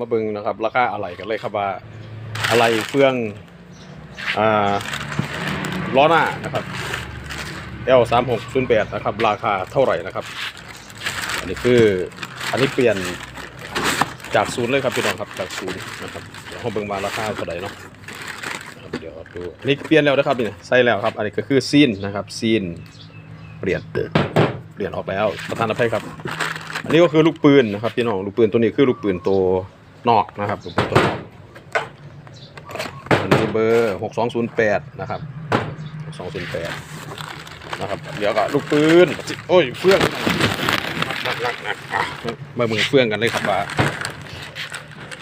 มาเบิงนะครับราคาอะไรกันเลยครับว่าอะไรเฟืองอ่าล้อหน้านะครับ L 3 6 0 8นะครับ ราคาเท่าไหร่นะครับ อันนี้คืออันนี้เปลี่ยนจากศูนย์เลยครับพี่น้องครับจากศูนย์นะครับเดี๋ยวเราเบิ่งมาราคาเท่าไหร่เนาะเดี๋ยวดูอันนี้เปลี่ยนแล้วนะครับนี่ใส่แล้วครับ อันนี้ก็คือซีนนะครับซีนเปลี่ยนเปลี่ยนออกแล้วประธานอภัยครับ อันนี้ก็คือลูกปืนนะครับพี่น้องลูกปืนตัวนี้คือลูกปืนตัว นอกนะครับลูกปืนตัวนอกอันนี้เบอร์หกสองศูนย์แปดนะครับหกสองศูนย์แปดนะครับ เดี๋ยวก็ลูกปืนโอ้ยเฟื่องหนักหนักหนักมาเมืองเฟื่องกันเลยครับว่า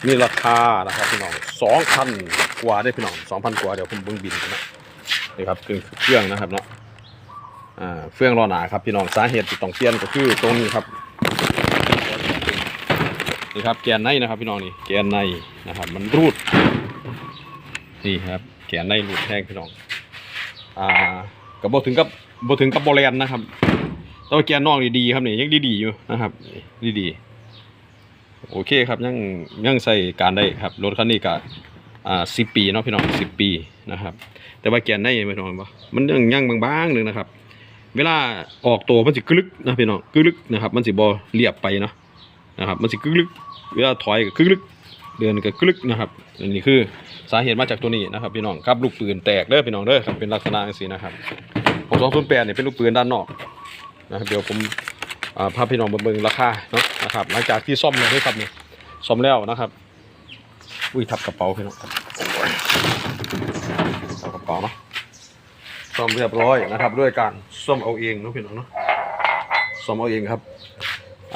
นี่ราคานะครับพี่น้องสองพันกว่าได้พี่น้องสองพันกว่าเดี๋ยวผมเบิ่งบินนนะนี่ครับคือเครื่องนะครับเนาะอ่าเฟื่องรอหนาครับพี่น้องสาเหตุที่ต้องเปลี่ยนก็คือตรงนี้ครับ นี่ครับแกนในนะครับ พี่น้องนี่แกนในนะครับ มันรูดนี่ครับ แกนในรูดแท่งพี่น้อง อ่ากับบถึงกับบถึงกับโบแลนนะครับแต่ว่าแกนนอกนี่ดีครับนี่ยังดีๆอยู่นะครับดีดีๆโอเคครับยังยังใส่การได้ครับรถคันนี้ก็อ่าสิปีเนาะพี่น้องสิปีนะครับ แต่ว่าแกนในไม่น้องบ่มันยังยังบางๆหนึ่งนะครับ เวลาออกตัวมันสิกลึกนะพี่น้องกลึกนะครับ มันสิบ่เรียบไปเนาะ นะครับมันสิกึกลึกเวลาถอยก็กึกลึกเดินก็กึกลึกนะครับอันนี้คือสาเหตุมาจากตัวนี้นะครับพี่น้องครับลูกปืนแตกเด้อพี่น้องเด้อครับเป็นลักษณะอย่างนี้นะครับของสองศูนย์แปดเนี่ยเป็นลูกปืนด้านนอกนะครับเดี๋ยวผมอ่าพาพี่น้องมาเบิ่งราคาเนาะนะครับหลังจากที่ซ่อมแล้วด้วยครับนี่ซ่อมแล้วนะครับอุ้ยทับกระเป๋าพี่น้องทับกระเป๋าเนาะซ่อมเรียบร้อยนะครับ ด้วยการซ่อมเอาเองเนาะพี่น้องเนาะซ่อมเอาเองครับ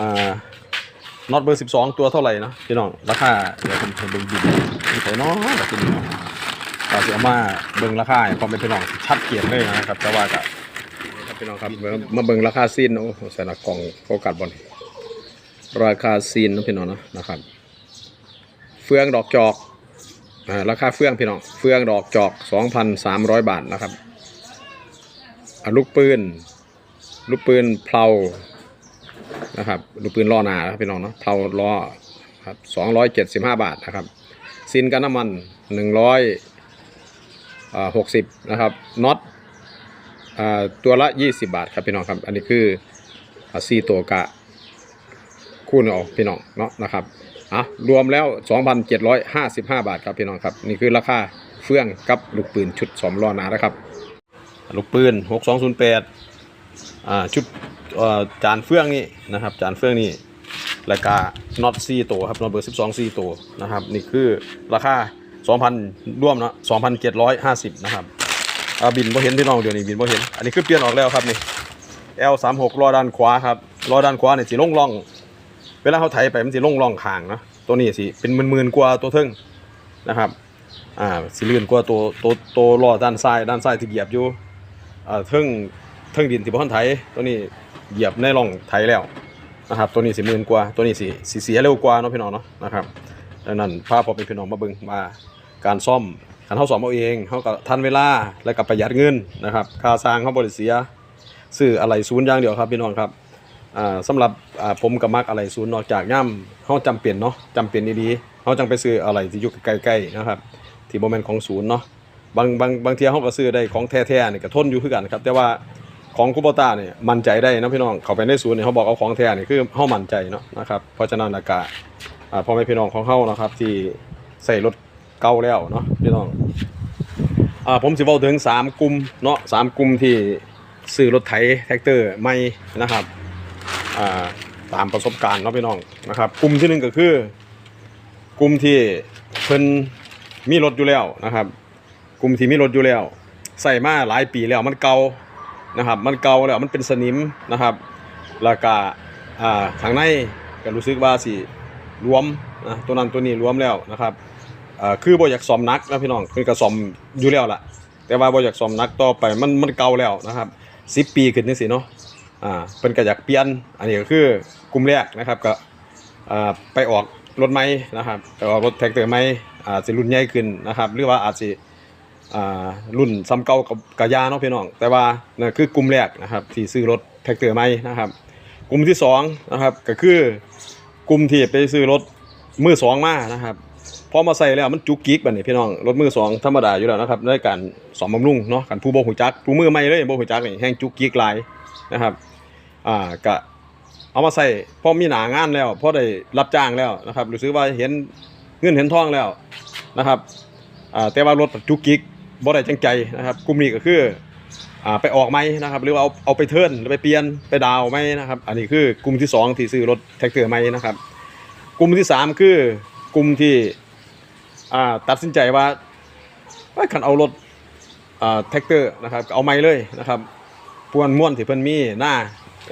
อ่า น็อตเบอร์ 12 ตัวเท่าไหร่นะพี่น้องราคาเดี๋ยวผมจะเบิ่งบินนี่ใส่น้อยแบบนี้เราจะเอามาเบิ่งราคาให้ความเป็นพี่น้องชัดเจนเลยนะครับแต่ว่าก็นี่ครับพี่น้องครับมาเบิ่งราคาซีนโอ้ใส่หน้ากล่องโฟกัสบอลราคาซีนนะพี่น้องนะนะครับ เฟืองดอกจอกราคาเฟืองพี่น้องเฟืองดอกจอก 2,300 บาทนะครับลูกปืนลูกปืนเพลา นะครับลูกปืนล้อหนาครับพี่น้องเนาะเผาล้อครับสองร้อยเจ็ดสิบห้าบาทนะครับซินกันน้ำมันหนึ่งร้อยหกสิบนะครับน็อตตัวละยี่สิบบาทครับพี่น้องครับ อันนี้คืออ่าซีตัวกะคู่นออกพี่น้องเนาะนะครับอะรวมแล้ว 2,755 บาทครับพี่น้องครับ นี่คือราคาเฟื่องกับลูกปืนชุดสอมล้อหนานะครับ ลูกปืน 6208อ่าชุดเอ่อ จานเฟื่องนี่นะครับ จานเฟื่องนี่ราคาน็อตซีตัวครับน็อตเบอร์12ซีตัวนะครับนี่คือราคา2,000ร่วมเนาะ2,750นะครับอ่าบินบ่เห็นพี่น้องเดี๋ยวนี้บินบ่เห็น อันนี้คือเปลี่ยนออกแล้วครับนี่ L36 ล้อด้านขวาครับล้อด้านขวาเนี่ยสิลงร่องเวลาเขาไถไปมันสิลงร่องขางเนาะตัวนี้สิเป็นหมื่นๆกว่าตัวเทิงนะครับอ่าสิลื่นกว่าตัวตัวตัวล้อด้านซ้ายด้านซ้ายที่เหยียบอยู่อ่าเทิงเทิงดินที่บ่ทันไถตัวนี้ เหยียบในร่องไถแล้วนะครับ ตัวนี้สิหมื่นกว่าตัวนี้สิสิเสียเร็วกว่าเนาะพี่น้องเนาะนะครับดังนั้นพาพ่อแม่พี่น้องมาเบิ่งมาการซ่อมคันเฮาซ่อมเอาเองเฮาก็ทันเวลาและก็ประหยัดเงินนะครับค่าสร้างเฮาบ่ได้เสียซื้ออะไรศูนย์อย่างเดียวครับพี่น้องครับอ่าสำหรับผมก็มักอะไรศูนย์นอกจากย่ำเฮาจำเป็นเนาะจำเป็นดีๆเฮาจังไปซื้ออะไรที่อยู่ใกล้ๆนะครับที่บ่แม่นของศูนย์เนาะบางบางบางทีเฮาก็ซื้อได้ของแท้ๆนี่ก็ทนอยู่คือกันครับแต่ว่า ของคูโบต้าเนี่ยมั่นใจได้นะพี่น้องเขาไปในศูนย์เนี่ยเขาบอกเอาของแท้นี่ยคือเฮามั่นใจเนาะนะครับเพราะฉะนั้นอากาศพ่อแม่พี่น้องของเฮานะครับ ที่ใส่รถเก่าแล้วเนาะพี่น้องอ่าผมสิเว้าถึงสามกลุ่มเนาะสามกลุ่มที่ซื้อรถไถแท็กเตอร์ใหม่นะครับอ่าตามประสบการณ์เนาะพี่น้องนะครับ กลุ่มที่หนึ่งก็คือกลุ่มที่เพิ่นมีรถอยู่แล้วนะครับ กลุ่มที่มีรถอยู่แล้วใส่มาหลายปีแล้วมันเก่า นะครับ มันเก่าแล้วมันเป็นสนิมนะครับแล้วก็อ่าข้างในก็รู้สึกว่าสิรวมนะตัวนั้นตัวนี้รวมแล้วนะครับอ่าคือบ่อยากซ่อมนักนะพี่น้องคือก็ซ่อมอยู่แล้วล่ะ แต่ว่าบ่อยากซ่อมนักต่อไปมันมันเก่าแล้วนะครับ10ปีขึ้นจังซี่เนาะอ่าเพิ่นก็อยากเปลี่ยนอันนี้ก็คือกลุ่มแรกนะครับก็อ่าไปออกรถใหม่นะครับไปออกรถแท็กเตอร์ใหม่อ่าสิรุ่นใหญ่ขึ้นนะครับ หรือว่าอาจสิ อ่ารุ่นซ้ำเก่ากับกะยาเนาะพี่น้อง แต่ว่านั่นคือกลุ่มแรกนะครับที่ซื้อรถแท็กเตอร์ใหม่นะครับ กลุ่มที่สองนะครับก็คือกลุ่มที่ไปซื้อรถมือสองมานะครับพอมาใส่แล้วมันจุกกิกบัดนี้พี่น้องรถมือสองธรรมดาอยู่แล้วนะครับในการสอมบำรุงเนาะกันผู้บ่หูจักผู้มือใหม่เลยบ่หูจักนี่แห้งจุกกิกลายนะครับอ่ากะเอามาใส่พอมีหนางานแล้วพอได้รับจ้างแล้วนะครับรู้สึกว่าเห็นเงินเห็นทองแล้วนะครับอ่าแต่ว่ารถจุกกิก บ่ได้จังใจนะครับกลุ่มนี้ก็คืออ่าไปออกไหมนะครับ หรือว่าเอาเอาไปเทิร์นหรือไปเปลี่ยนไปดาวไหมนะครับ อันนี้คือกลุ่มที่สองที่ซื้อรถแท็กเตอร์ไหมนะครับ กลุ่มที่สามคือกลุ่มที่อ่าตัดสินใจว่าว่าคันเอารถอ่าแท็กเตอร์นะครับเอาไหมเลยนะครับพวนม่วนที่เพิ่นมีหน้า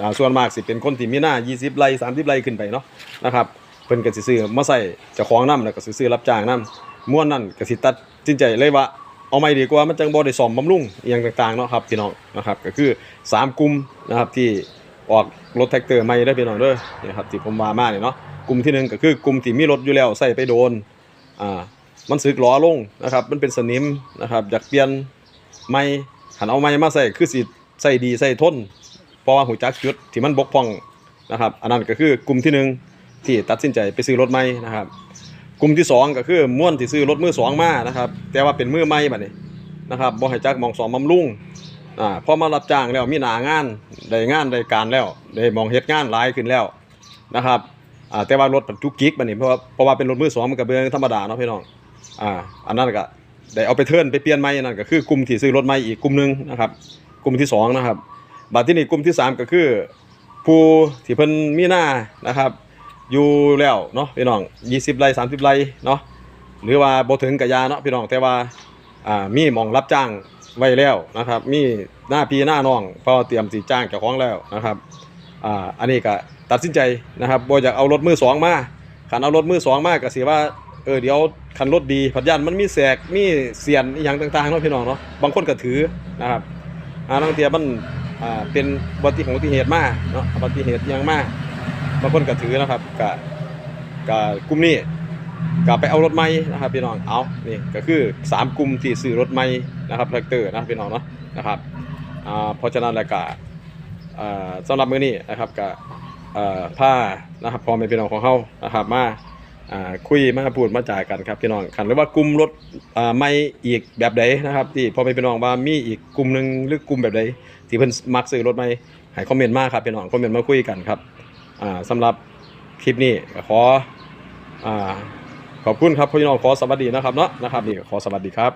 อ่าส่วนมากสิเป็นคนที่มีหน้า 20 ไร่30 ไร่ขึ้นไปเนาะนะครับเพิ่นก็สิซื้อมาใส่เจ้าของนํแล้วก็สิซื้อรับจ้างนํม่วนนั่นก็สิตัดสินใจเลยว่า เอาไม่ดีกว่ามันจังบ่ได้ซ่อมบำรุงอหย่างต่างๆเนาะครับพี่น้องนะครับก็คือสามกลุ่มนะครับที่ออกรถแท็กเตอร์ใหม่ได้พี่น้องเด้อนี่ครับที่ผมว่ามาเนี่ยเนาะกลุ่มที่หนึ่งก็คือกลุ่มที่มีรถอยู่แล้วใส่ไปโดนอ่ามันสึกล้อลงนะครับมันเป็นสนิมนะครับอยากเปลี่ยนไม่หันเอาไม้มาใส่คือสิใส่ดีใส่ทนเพราะว่าหูจักจุดที่มันบกพร่องนะครับอันนั้นก็คือกลุ่มที่หนึ่งที่ตัดสินใจไปซื้อรถใหม่นะครับ กลุ่มที่สองก็คือม่วนที่ซื้อรถมือสองมานะครับ แต่ว่าเป็นมือใหม่บัดนี้นะครับบ่ให้จักมองสอมบำรุงอ่าพอมารับจ้างแล้วมีหน้างานได้งานได้การแล้วได้มองเฮ็ดงานหลายขึ้นแล้วนะครับอ่าแต่ว่ารถบรรทุกิกบัดนี้เพราะว่าเพราะว่าเป็นรถมือสองมันก็เป็นเรื่องธรรมดาเนาะพี่น้องอ่าอันนั้นก็ได้เอาไปเทิร์นไปเปลี่ยนใหม่นั่นก็คือกลุ่มที่ซื้อรถใหม่อีกกลุ่มหนึงนะครับกลุ่มที่สองนะครับบัดที่นี่กลุ่มที่สามก็คือผู้ที่เพิ่นมีหน้านะครับ อยู่แล้วเนาะพี่น้อง20ไร่30ไร่เนาะหรือว่าบถึงกับยาเนาะพี่น้องแต่ว่าอ่ามีมองรับจ้างไว้แล้วนะครับ มีหน้าพี่หน้าน้องพอเตรียมสิจ้างเจ้าของแล้วนะครับอ่าอันนี้ก็ตัดสินใจนะครับบ่อยากเอารถมือสองมาคันเอารถมือสองมากก็เสิว่าเออเดี๋ยวคันรถดีพัดยันมันมีแสกมีเสียนอย่างต่างๆเนาะพี่น้องเนาะบางคนก็ถือนะครับอ่าบางเทียมันอ่าเป็นอุบัติเหตุอุบัติเหตุมากเนาะอุบัติเหตุยังมาก บางคนก็ถือนะครับกะกะกลุ่มนี้กะไปเอารถใหม่นะครับพี่น้องเอานี่ก็คือสามกลุ่มที่ซื้อรถใหม่นะครับแทรกเตอร์นะพี่น้องเนาะนะครับอ่าเพราะฉะนั้นแล้วก็อ่าสำหรับมื้อนี้นะครับกะอ่าผ้านะครับพอเป็นพี่น้องของเฮานะครับมาคุยมาพูดมาจ่ายกันครับพี่น้องคันหรือว่ากลุ่มรถไม่อีกแบบใดนะครับ ที่พอเป็นพี่น้องว่ามีอีกกลุ่มหนึ่งหรือกลุ่มแบบใดที่เพิ่นมักซื้อรถใหม่ให้คอมเมนต์มาครับพี่น้องคอมเมนต์มาคุยกันครับ สำหรับคลิปนี้ขออขอบคุณครับพี่น้องขอสวัสดีนะครับเนาะนะครับนี่ขอสวัสดีครับ